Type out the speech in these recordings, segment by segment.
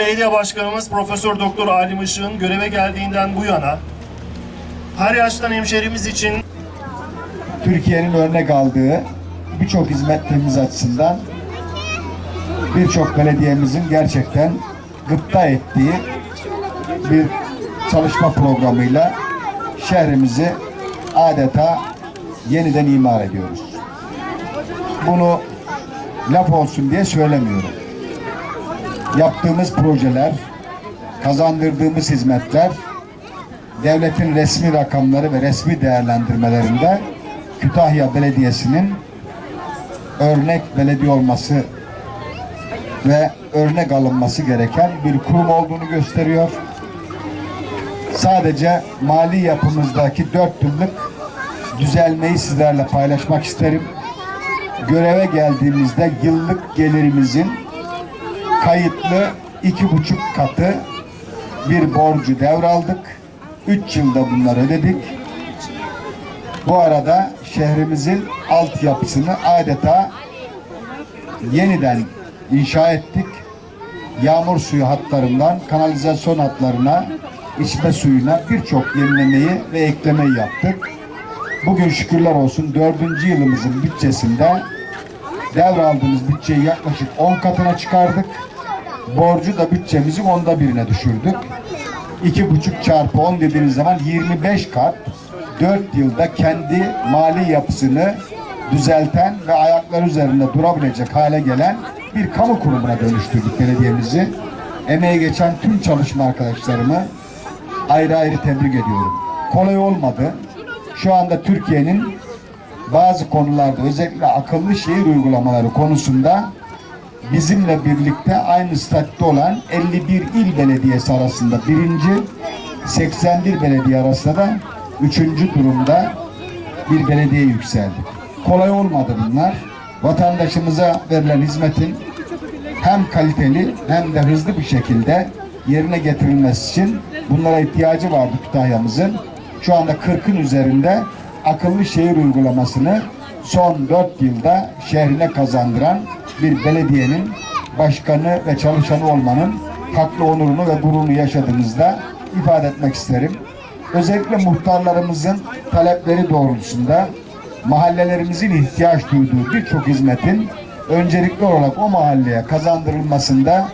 Belediye Başkanımız Profesör Doktor Ali Işık'ın göreve geldiğinden bu yana her yaştan hemşerimiz için Türkiye'nin örnek aldığı birçok hizmetlerimiz açısından birçok belediyemizin gerçekten gıpta ettiği bir çalışma programıyla şehrimizi adeta yeniden imar ediyoruz. Bunu laf olsun diye söylemiyorum. Yaptığımız projeler, kazandırdığımız hizmetler devletin resmi rakamları ve resmi değerlendirmelerinde Kütahya Belediyesi'nin örnek belediye olması ve örnek alınması gereken bir kurum olduğunu gösteriyor. Sadece mali yapımızdaki dört yıllık düzelmeyi sizlerle paylaşmak isterim. Göreve geldiğimizde yıllık gelirimizin kayıtlı iki buçuk katı bir borcu devraldık. Üç yılda bunları ödedik. Bu arada şehrimizin altyapısını adeta yeniden inşa ettik. Yağmur suyu hatlarından kanalizasyon hatlarına, içme suyuna birçok yenilemeyi ve eklemeyi yaptık. Bugün şükürler olsun dördüncü yılımızın bütçesinde devraldığımız bütçeyi yaklaşık 10 katına çıkardık. Borcu da bütçemizin onda birine düşürdük. İki buçuk çarpı 10 dediğiniz zaman 25 kat 4 yılda kendi mali yapısını düzelten ve ayakları üzerinde durabilecek hale gelen bir kamu kurumuna dönüştürdük belediyemizi. Emeği geçen tüm çalışma arkadaşlarımı ayrı ayrı tebrik ediyorum. Kolay olmadı. Şu anda Türkiye'nin bazı konularda özellikle akıllı şehir uygulamaları konusunda bizimle birlikte aynı statüde olan 51 il belediyesi arasında birinci, 81 belediye arasında da üçüncü durumda bir belediye yükseldik. Kolay olmadı bunlar. Vatandaşımıza verilen hizmetin hem kaliteli hem de hızlı bir şekilde yerine getirilmesi için bunlara ihtiyacı vardı Kütahya'mızın. Şu anda 40'ın üzerinde akıllı şehir uygulamasını son 4 yılda şehrine kazandıran bir belediyenin başkanı ve çalışanı olmanın haklı onurunu ve gururunu yaşadığımızda ifade etmek isterim. Özellikle muhtarlarımızın talepleri doğrultusunda mahallelerimizin ihtiyaç duyduğu birçok hizmetin öncelikli olarak o mahalleye kazandırılmasında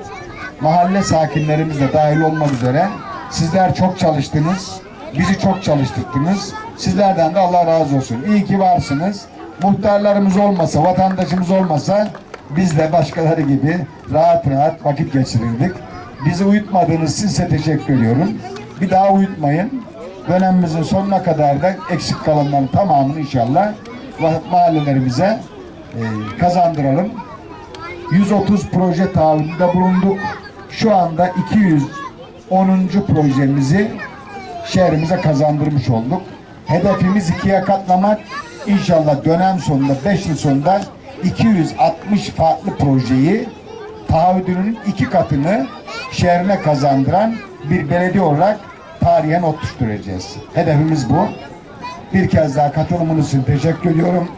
mahalle sakinlerimiz de dahil olmak üzere sizler çok çalıştınız. Bizi çok çalıştırdınız. Sizlerden de Allah razı olsun. İyi ki varsınız. Muhtarlarımız olmasa, vatandaşımız olmasa biz de başkaları gibi rahat rahat vakit geçirirdik. Bizi uyutmadığınız size teşekkür ediyorum. Bir daha uyutmayın. Dönemimizin sonuna kadar da eksik kalanların tamamını inşallah mahallelerimize e, kazandıralım. 130 proje taahhüdünde bulunduk. Şu anda 210. projemizi şehrimize kazandırmış olduk. Hedefimiz ikiye katlamak. İnşallah dönem sonunda 5 yıl sonunda 260 farklı projeyi taahhüdünün iki katını şehrine kazandıran bir belediye olarak tarihe not düşüreceğiz. Hedefimiz bu. Bir kez daha katılımınız için teşekkür ediyorum.